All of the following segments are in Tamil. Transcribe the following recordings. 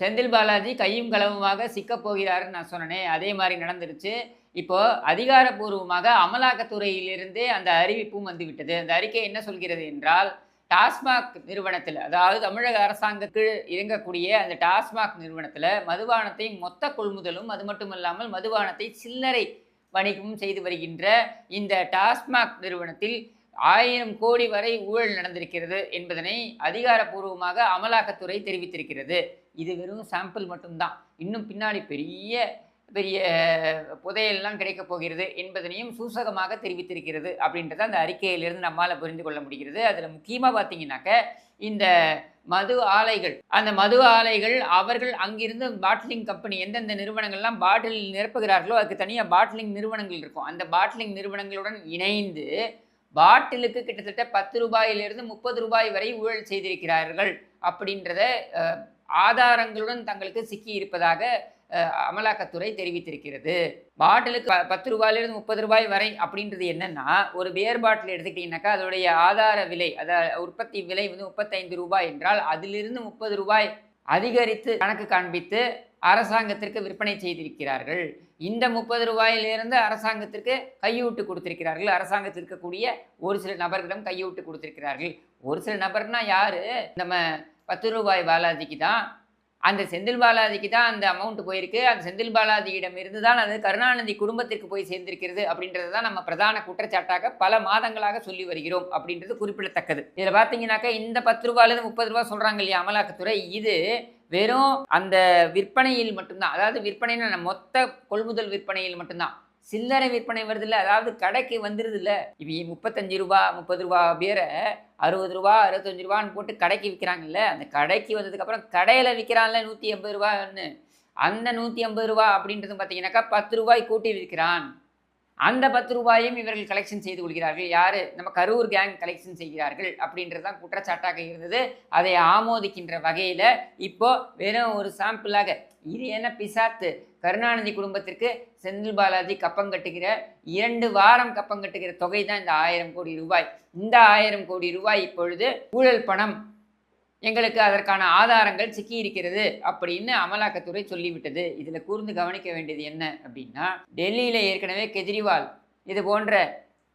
செந்தில் பாலாஜி கையும் களவுமாக சிக்கப் போகிறாருன்னு நான் சொன்னனே அதே மாதிரி நடந்துருச்சு. இப்போ அதிகாரப்பூர்வமாக அமலாக்கத்துறையிலிருந்தே அந்த அறிவிப்பும் வந்துவிட்டது. அந்த அறிக்கை என்ன சொல்கிறது என்றால் டாஸ்மாக் நிறுவனத்தில் அதாவது தமிழக அரசாங்கத்துக்கு இயங்கக்கூடிய அந்த டாஸ்மாக் நிறுவனத்தில் மதுபானத்தை மொத்த கொள்முதலும் அது மட்டும் இல்லாமல் மதுபானத்தை சில்லறை வணிகமும் செய்து வருகின்ற இந்த டாஸ்மாக் நிறுவனத்தில் ஆயிரம் கோடி வரை ஊழல் நடந்திருக்கிறது என்பதனை அதிகாரப்பூர்வமாக அமலாக்கத்துறை தெரிவித்திருக்கிறது. இது வெறும் சாம்பிள் மட்டும்தான். இன்னும் பின்னாடி பெரிய பெரிய புதையெல்லாம் கிடைக்கப் போகிறது என்பதனையும் சூசகமாக தெரிவித்திருக்கிறது அப்படின்றத அந்த அறிக்கையிலிருந்து நம்மால் புரிந்து கொள்ள முடிகிறது. அதில் முக்கியமாக பார்த்தீங்கன்னாக்க இந்த மது ஆலைகள் அந்த மது ஆலைகள் அவர்கள் அங்கிருந்து பாட்டிலிங் கம்பெனி எந்தெந்த நிறுவனங்கள்லாம் பாட்டில் நிரப்புகிறார்களோ அதுக்கு தனியாக பாட்டிலிங் நிறுவனங்கள் இருக்கும். அந்த பாட்டிலிங் நிறுவனங்களுடன் இணைந்து பாட்டிலுக்கு கிட்டத்தட்ட பத்து ரூபாயிலிருந்து முப்பது ரூபாய் வரை ஊழல் செய்திருக்கிறார்கள் அப்படின்றத ஆதாரங்களுடன் தங்களுக்கு சிக்கி இருப்பதாக அமலாக்கத்துறை தெரிவித்திருக்கிறது. பாட்டிலுக்கு பத்து ரூபாயிலிருந்து முப்பது ரூபாய் வரை அப்படின்றது என்னன்னா ஒரு பியர் பாட்டில் எடுத்துக்கிட்டீங்கன்னாக்கா அதோடைய ஆதார விலை அதாவது உற்பத்தி விலை வந்து முப்பத்தைந்து ரூபாய் என்றால் அதிலிருந்து முப்பது ரூபாய் அதிகரித்து கணக்கு காண்பித்து அரசாங்கத்திற்கு விற்பனை செய்திருக்கிறார்கள். இந்த முப்பது ரூபாயிலிருந்து அரசாங்கத்திற்கு கையூட்டு கொடுத்திருக்கிறார்கள். அரசாங்கத்தில் இருக்கக்கூடிய ஒரு சில நபர்களிடம் கையூட்டு கொடுத்திருக்கிறார்கள். ஒரு சில நபர்னா யாரு? நம்ம பத்து ரூபாய் பாலாஜிக்கு தான். அந்த செந்தில் பாலாஜிக்கு தான் அந்த அமௌண்ட் போயிருக்கு. அந்த செந்தில் பாலாஜியிடம் இருந்து தான் அது கருணாநிதி குடும்பத்திற்கு போய் சேர்ந்திருக்கிறது அப்படின்றது தான் நம்ம பிரதான குற்றச்சாட்டாக பல மாதங்களாக சொல்லி வருகிறோம் அப்படின்றது குறிப்பிடத்தக்கது. இதில் பார்த்தீங்கன்னாக்கா இந்த பத்து ரூபாயிலிருந்து முப்பது ரூபா சொல்கிறாங்க இல்லையா அமலாக்கத்துறை. இது வெறும் அந்த விற்பனையில் மட்டும்தான். அதாவது விற்பனைன்னு மொத்த கொள்முதல் விற்பனையில் மட்டும்தான். சில்லறை விற்பனை வருது இல்லை அதாவது கடைக்கு வந்துருது இல்லை இப்போ முப்பத்தஞ்சு ரூபா முப்பது ரூபா பியரை அறுபது ரூபா அறுபத்தஞ்சு ரூபான்னு போட்டு கடைக்கு விற்கிறாங்கல்ல அந்த கடைக்கு வந்ததுக்கப்புறம் கடையில் விற்கிறான்ல நூற்றி எண்பது ரூபான்னு. அந்த நூற்றி ஐம்பது ரூபா அப்படின்றது பார்த்தீங்கன்னாக்கா பத்து ரூபாய் கூட்டி விற்கிறான். அந்த பத்து ரூபாயும் இவர்கள் கலெக்ஷன் செய்து கொள்கிறார்கள். யாரு? நம்ம கரூர் கேங் கலெக்ஷன் செய்கிறார்கள் அப்படின்றது தான் குற்றச்சாட்டாக இருந்தது. அதை ஆமோதிக்கின்ற வகையில் இப்போ வெறும் ஒரு சாம்பிளாக இது என்ன பிசாத்து? கருணாநிதி குடும்பத்திற்கு செந்தில் பாலாஜி கப்பம் கட்டுகிற இரண்டு வாரம் கப்பம் கட்டுகிற தொகை தான் இந்த ஆயிரம் கோடி ரூபாய். இந்த ஆயிரம் கோடி ரூபாய் இப்பொழுது ஊழல் பணம் எங்களுக்கு அதற்கான ஆதாரங்கள் சிக்கி இருக்கிறது அப்படின்னு அமலாக்கத்துறை சொல்லிவிட்டது. இதில் கூர்ந்து கவனிக்க வேண்டியது என்ன அப்படின்னா டெல்லியில் ஏற்கனவே கெஜ்ரிவால் இது போன்ற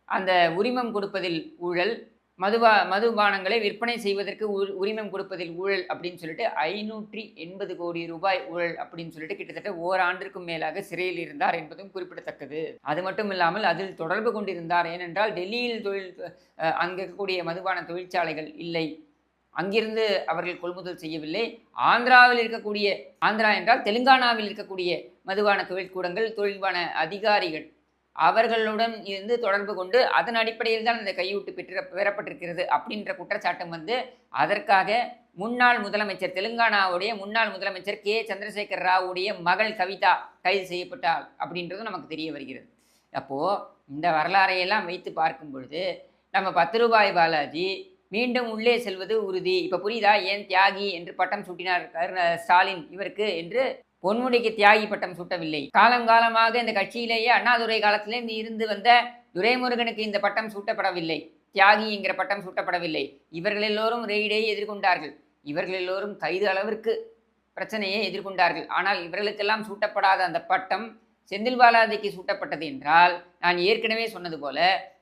அந்த உரிமம் கொடுப்பதில் ஊழல் மதுபா மதுபானங்களை விற்பனை செய்வதற்கு உரிமம் கொடுப்பதில் ஊழல் அப்படின்னு சொல்லிட்டு ஐநூற்றி எண்பது கோடி ரூபாய் ஊழல் அப்படின்னு சொல்லிட்டு கிட்டத்தட்ட ஓராண்டிற்கும் மேலாக சிறையில் இருந்தார் என்பதும் குறிப்பிடத்தக்கது. அது மட்டும் இல்லாமல் அதில் தொடர்பு கொண்டிருந்தார். ஏனென்றால் டெல்லியில் தொழில் அங்கே இருக்கக்கூடிய மதுபான தொழிற்சாலைகள் இல்லை. அங்கிருந்து அவர்கள் கொள்முதல் செய்யவில்லை. ஆந்திராவில் இருக்கக்கூடிய ஆந்திரா என்றால் தெலுங்கானாவில் இருக்கக்கூடிய மதுபான தொழிற்கூடங்கள் தொழில்பான அதிகாரிகள் அவர்களுடன் இருந்து தொடர்பு கொண்டு அதன் அடிப்படையில் தான் இந்த கையூட்டு பெற்று பெறப்பட்டிருக்கிறது அப்படின்ற குற்றச்சாட்டம் வந்து அதற்காக முன்னாள் முதலமைச்சர் தெலுங்கானாவுடைய முன்னாள் முதலமைச்சர் கே. சந்திரசேகர் ராவுடைய மகள் கவிதா கைது செய்யப்பட்டாள் அப்படின்றதும் நமக்கு தெரிய வருகிறது. அப்போது இந்த வரலாறையெல்லாம் வைத்து பார்க்கும் பொழுது நம்ம பத்து ரூபாய் பாலாஜி மீண்டும் உள்ளே செல்வது உறுதி. இப்போ புரியுதா? ஏன் தியாகி என்று பட்டம் சூட்டினார் ஸ்டாலின் இவருக்கு என்று பொன்முடிக்கு தியாகி பட்டம் சூட்டவில்லை. காலம் காலமாக இந்த கட்சியிலேயே அண்ணாதுரை காலத்திலேருந்து இருந்து வந்த துரைமுருகனுக்கு இந்த பட்டம் சூட்டப்படவில்லை. தியாகி என்கிற பட்டம் சூட்டப்படவில்லை. இவர்கள் எல்லோரும் ரெய்டை எதிர்கொண்டார்கள். இவர்கள் எல்லோரும் கைது அளவிற்கு பிரச்சனையை எதிர்கொண்டார்கள். ஆனால் இவர்களுக்கெல்லாம் சூட்டப்படாத அந்த பட்டம் செந்தில் பாலாஜிக்கு சூட்டப்பட்டது என்றால் நான் ஏற்கனவே சொன்னது போல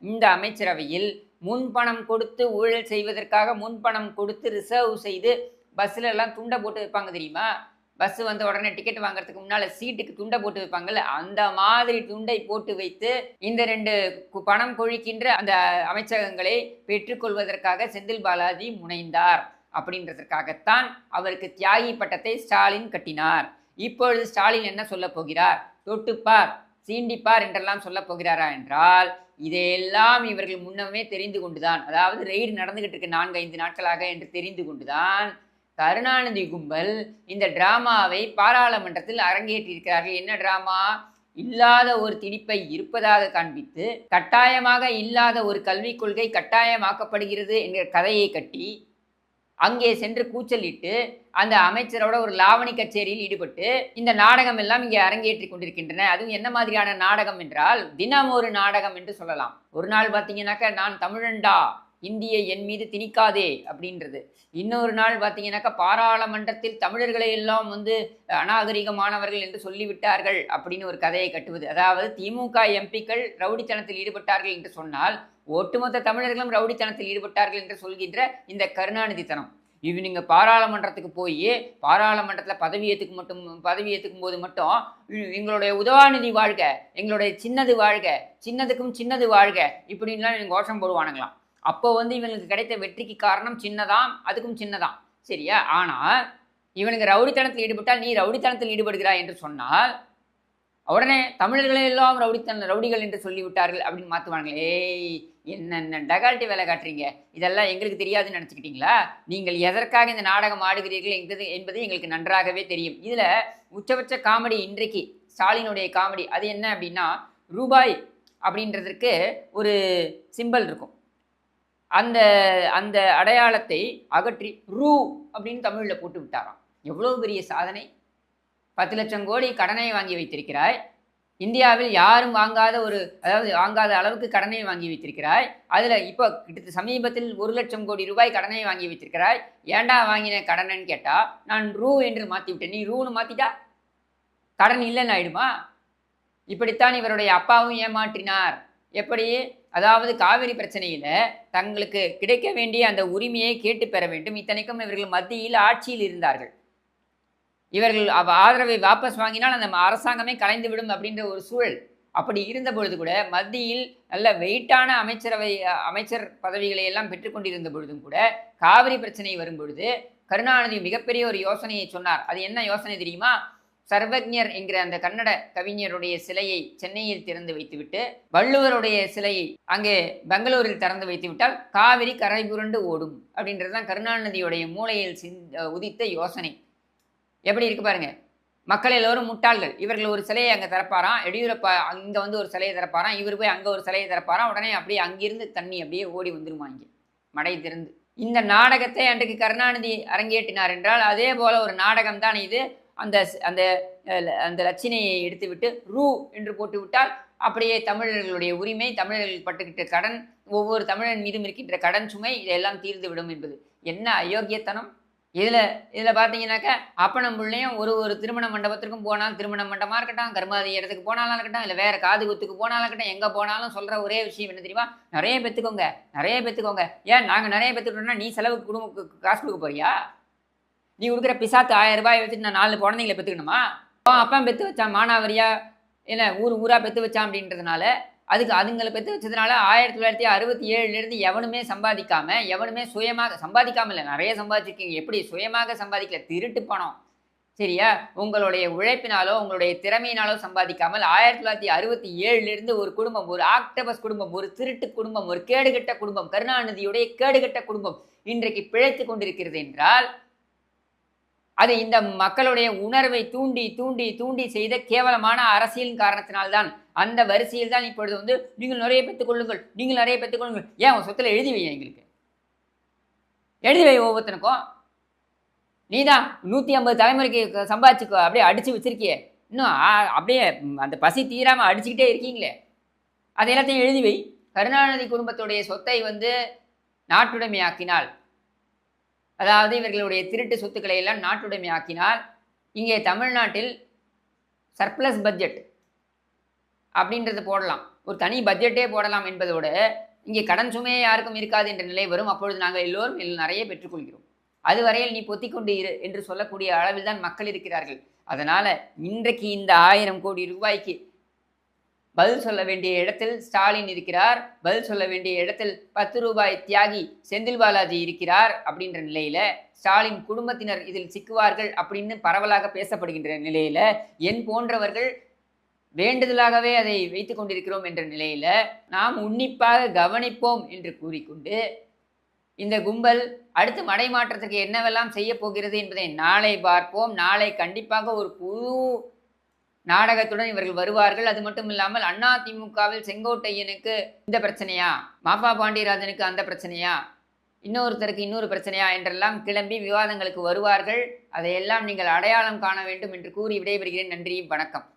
இந்த அமைச்சரவையில் முன்பணம் கொடுத்து ஊழல் செய்வதற்காக முன்பணம் கொடுத்து ரிசர்வ் செய்து பஸ்ஸில் எல்லாம் துண்டை போட்டு வைப்பாங்க தெரியுமா? பஸ் வந்த உடனே டிக்கெட் வாங்குறதுக்கு முன்னால் சீட்டுக்கு துண்டை போட்டு வைப்பாங்கல்ல? அந்த மாதிரி துண்டை போட்டு வைத்து இந்த ரெண்டு பணம் கொழிக்கின்ற அந்த அமைச்சகங்களை பெற்றுக்கொள்வதற்காக செந்தில் பாலாஜி முனைந்தார். அப்படின்றதற்காகத்தான் அவருக்கு தியாகி பட்டத்தை ஸ்டாலின் கட்டினார். இப்பொழுது ஸ்டாலின் என்ன சொல்ல போகிறார்? தொட்டுப்பார் சீண்டிப்பார் என்றெல்லாம் சொல்ல போகிறாரா என்றால் இதையெல்லாம் இவர்கள் முன்னமே தெரிந்து கொண்டுதான். அதாவது ரெய்டு நடந்துகிட்டு இருக்கு நான்கு ஐந்து நாட்களாக என்று தெரிந்து கொண்டுதான் கருணாநிதி கும்பல் இந்த டிராமாவை பாராளுமன்றத்தில் அரங்கேற்றியிருக்கிறார்கள். என்ன டிராமா? இல்லாத ஒரு திணிப்பை இருப்பதாக காண்பித்து கட்டாயமாக இல்லாத ஒரு கல்விக் கொள்கை கட்டாயமாக்கப்படுகிறது என்கிற கதையை கட்டி அங்கே சென்று கூச்சலிட்டு அந்த அமைச்சரோட ஒரு லாவணி கச்சேரியில் ஈடுபட்டு இந்த நாடகம் எல்லாம் இங்கே அரங்கேற்றி கொண்டிருக்கின்றன. அதுவும் என்ன மாதிரியான நாடகம் என்றால் தினம் ஒரு நாடகம் என்று சொல்லலாம். ஒரு நாள் பார்த்தீங்கன்னாக்க நான் தமிழன்டா இந்தியை என் மீது திணிக்காதே அப்படின்றது. இன்னொரு நாள் பார்த்தீங்கன்னாக்கா பாராளுமன்றத்தில் தமிழர்களை எல்லாம் வந்து அநாகரிகமானவர்கள் என்று சொல்லிவிட்டார்கள் அப்படின்னு ஒரு கதையை கட்டுவது. அதாவது திமுக எம்பிக்கள் ரவுடித்தனத்தில் ஈடுபட்டார்கள் என்று சொன்னால் ஒட்டுமொத்த தமிழர்களும் ரவுடித்தனத்தில் ஈடுபட்டார்கள் என்று சொல்கின்ற இந்த கருணாநிதித்தனம். இவனுங்க பாராளுமன்றத்துக்கு போய் பாராளுமன்றத்தில் பதவி ஏற்றுக்கு மட்டும் பதவி ஏற்றுக்கும் போது மட்டும் எங்களுடைய உதவாநிதி வாழ்க எங்களுடைய சின்னது வாழ்க சின்னதுக்கும் சின்னது வாழ்க இப்படின்லாம் இவங்க கோஷம் போடுவானுங்களாம். அப்போ வந்து இவங்களுக்கு கிடைத்த வெற்றிக்கு காரணம் சின்னதாம் அதுக்கும் சின்னதாம். சரியா? ஆனால் இவனுக்கு ரவுடித்தனத்தில் ஈடுபட்டால் நீ ரவுடித்தனத்தில் ஈடுபடுகிறாய் என்று சொன்னால் உடனே தமிழர்களே எல்லாம் ரவுடித்தன ரவுடிகள் என்று சொல்லிவிட்டார்கள் அப்படின்னு மாற்றுவானுங்களே ஏய் என்னென்ன டகால்ட்டி வேலை காட்டுறீங்க? இதெல்லாம் எங்களுக்கு தெரியாதுன்னு நினச்சிக்கிட்டீங்களா? நீங்கள் எதற்காக இந்த நாடகம் ஆடுகிறீர்கள் என்பது என்பது எங்களுக்கு நன்றாகவே தெரியும். இதில் உச்சபட்ச காமெடி இன்றைக்கு ஸ்டாலினுடைய காமெடி அது என்ன அப்படின்னா ரூபாய் அப்படின்றதற்கு ஒரு சிம்பல் இருக்கும். அந்த அந்த அடையாளத்தை அகற்றி ரூ அப்படின்னு தமிழில் போட்டு விட்டாராம். எவ்வளோ பெரிய சாதனை. பத்து லட்சம் கோடி கடனை வாங்கி வைத்திருக்கிறாய். இந்தியாவில் யாரும் வாங்காத ஒரு அதாவது வாங்காத அளவுக்கு கடனை வாங்கி வைத்திருக்கிறாய். அதில் இப்போ கிட்டத்தட்ட சமீபத்தில் ஒரு லட்சம் கோடி ரூபாய் கடனை வாங்கி வைத்திருக்கிறாய். ஏன்டா வாங்கின கடனைன்னு கேட்டால் நான் ரூ என்று மாற்றி விட்டேன். நீ ரூன்னு மாற்றிட்டா கடன் இல்லைன்னு ஆயிடுமா? இப்படித்தான் இவருடைய அப்பாவும் ஏமாற்றினார். எப்படி? அதாவது காவிரி பிரச்சனையில் தங்களுக்கு கிடைக்க வேண்டிய அந்த உரிமையை கேட்டு பெற வேண்டும். இத்தனைக்கும் இவர்கள் மத்தியில் ஆட்சியில் இருந்தார்கள். இவர்கள் ஆதரவை வாபஸ் வாங்கினால் அந்த அரசாங்கமே கலைந்து விடும் அப்படின்ற ஒரு சூழல். அப்படி இருந்த பொழுது கூட மத்தியில் நல்ல வெயிட்டான அமைச்சரவை அமைச்சர் பதவிகளை எல்லாம் பெற்றுக்கொண்டிருந்த பொழுதும் கூட காவிரி பிரச்சனை வரும் பொழுது கருணாநிதி மிகப்பெரிய ஒரு யோசனையை சொன்னார். அது என்ன யோசனை தெரியுமா? சர்வஜர் என்கிற அந்த கன்னட கவிஞருடைய சிலையை சென்னையில் திறந்து வைத்துவிட்டு வள்ளுவருடைய சிலையை அங்கே பெங்களூரில் திறந்து வைத்து விட்டால் காவிரி கரை புரண்டு ஓடும் அப்படின்றது தான் கருணாநிதியுடைய மூளையில் சிந் உதித்த யோசனை. எப்படி இருக்கு பாருங்க. மக்கள் எல்லோரும் முட்டாள்கள். இவர்கள் ஒரு சிலையை அங்கே திறப்பாராம். எடியூரப்பா அங்கே வந்து ஒரு சிலையை திறப்பாராம். இவர் போய் அங்கே ஒரு சிலையை திறப்பாராம். உடனே அப்படியே அங்கிருந்து தண்ணி அப்படியே ஓடி வந்துருமா இங்கே. மடை திறந்து. இந்த நாடகத்தை அன்றைக்கு கருணாநிதி அரங்கேற்றினார் என்றால் அதே போல ஒரு நாடகம் தான் இது. அந்த அந்த அந்த லட்சணையை எடுத்துவிட்டு ரூ என்று போட்டு விட்டால் அப்படியே தமிழர்களுடைய உரிமை தமிழர்கள் பட்டுக்கிட்ட கடன் ஒவ்வொரு தமிழன் மீதும் இருக்கின்ற கடன் சுமை இதெல்லாம் தீர்ந்து விடும் என்பது. என்ன அயோக்கியத்தனம்? இதில் இதில் பார்த்தீங்கன்னாக்கா அப்பனம் பிள்ளையும் ஒரு ஒரு திருமண மண்டபத்திற்கும் போனால் திருமண மண்டபமாக இருக்கட்டும் கர்மாதி இடத்துக்கு போனாலும் இருக்கட்டும் இல்லை வேறு காது குத்துக்கு போனாலும் இருக்கட்டும் எங்கே போனாலும் சொல்கிற ஒரே விஷயம் என்ன தெரியுமா? நிறைய பெற்றுக்கோங்க நிறைய பெற்றுக்கோங்க ஏன் நாங்கள் நிறைய பெற்றுக்கிட்டோம்னா நீ செலவுக்கு குடும்ப காசு கொடுக்க போறியா? நீ கொடுக்குற பிசாத்து ஆயிரம் ரூபாய் வச்சுட்டு நான் நாலு குழந்தைங்களை பெற்றுக்கணுமா அப்பா பெற்று வச்சான் மானாவரியா என்ன ஊர் ஊராக பெற்று வச்சான் அப்படின்றதுனால அதுக்கு அதுங்களை பெற்று வச்சதுனால ஆயிரத்தி தொள்ளாயிரத்தி அறுபத்தி ஏழுலேருந்து எவனுமே சம்பாதிக்காம எவனுமே சுயமாக சம்பாதிக்காம இல்லை நிறைய சம்பாதிச்சிருக்கீங்க. எப்படி சுயமாக சம்பாதிக்கல? திருட்டு பணம். சரியா? உங்களுடைய உழைப்பினாலோ உங்களுடைய திறமையினாலோ சம்பாதிக்காமல் ஆயிரத்தி தொள்ளாயிரத்தி அறுபத்தி ஏழுலேருந்து ஒரு குடும்பம் ஒரு ஆக்டபஸ் குடும்பம் ஒரு திருட்டு குடும்பம் ஒரு கேடுகட்ட குடும்பம் கருணாநிதியுடைய கேடுகட்ட குடும்பம் இன்றைக்கு பிழைத்து கொண்டிருக்கிறது என்றால் அது இந்த மக்களுடைய உணர்வை தூண்டி தூண்டி தூண்டி செய்த கேவலமான அரசியலின் காரணத்தினால்தான் அந்த வரிசையில் தான் இப்பொழுது வந்து நீங்கள் நிறைய பெற்றுக் கொள்ளுங்கள் நீங்கள் நிறைய பெற்றுக் கொள்ளுங்கள். ஏன் உன் சொத்துல எழுதி வை எங்களுக்கு? எழுதி வை ஒவ்வொருத்தனுக்கும். நீ தான் நூற்றி ஐம்பது தலைமுறைக்கு சம்பாதிச்சுக்கோ அப்படியே அடித்து வச்சிருக்கியே. இன்னும் அப்படியே அந்த பசி தீராமல் அடிச்சுக்கிட்டே இருக்கீங்களே. அது எல்லாத்தையும் எழுதி வை. கருணாநிதி குடும்பத்துடைய சொத்தை வந்து நாட்டுடைமையாக்கினால் அதாவது இவர்களுடைய திருட்டு சொத்துக்களை எல்லாம் நாட்டுடைமையாக்கினால் இங்கே தமிழ்நாட்டில் சர்ப்ளஸ் பட்ஜெட் அப்படின்றது போடலாம். ஒரு தனி பட்ஜெட்டே போடலாம் என்பதோடு இங்கே கடன் சுமையே யாருக்கும் இருக்காது என்ற நிலை வரும். அப்பொழுது நாங்கள் எல்லோரும் நிறைய பெற்றுக்கொள்கிறோம். அதுவரையில் நீ பொத்திக்கொண்டு இரு என்று சொல்லக்கூடிய அளவில் தான் மக்கள் இருக்கிறார்கள். அதனால் இன்றைக்கு இந்த ஆயிரம் கோடி ரூபாய்க்கு பதில் சொல்ல வேண்டிய இடத்தில் ஸ்டாலின் இருக்கிறார். பதில் சொல்ல வேண்டிய இடத்தில் பத்து ரூபாய் தியாகி செந்தில் பாலாஜி இருக்கிறார் அப்படின்ற நிலையில ஸ்டாலின் குடும்பத்தினர் இதில் சிக்குவார்கள் அப்படின்னு பரவலாக பேசப்படுகின்ற நிலையில என் போன்றவர்கள் வேண்டுதலாகவே அதை வைத்து கொண்டிருக்கிறோம் என்ற நிலையில நாம் உன்னிப்பாக கவனிப்போம் என்று கூறிக்கொண்டு இந்த கும்பல் அடுத்து மடை மாற்றத்துக்கு என்னவெல்லாம் செய்ய போகிறது என்பதை நாளை பார்ப்போம். நாளை கண்டிப்பாக ஒரு புது நாடகத்துடன் இவர்கள் வருவார்கள். அது மட்டும் இல்லாமல் அண்ணா திமுகவில் செங்கோட்டையனுக்கு இந்த பிரச்சனையா? மாப்பா பாண்டியராஜனுக்கு அந்த பிரச்சனையா? இன்னொருத்தருக்கு இன்னொரு பிரச்சனையா? என்றெல்லாம் கிளம்பி விவாதங்களுக்கு வருவார்கள். அதையெல்லாம் நீங்கள் அடையாளம் காண வேண்டும் என்று கூறி விடைபெறுகிறேன். நன்றி வணக்கம்.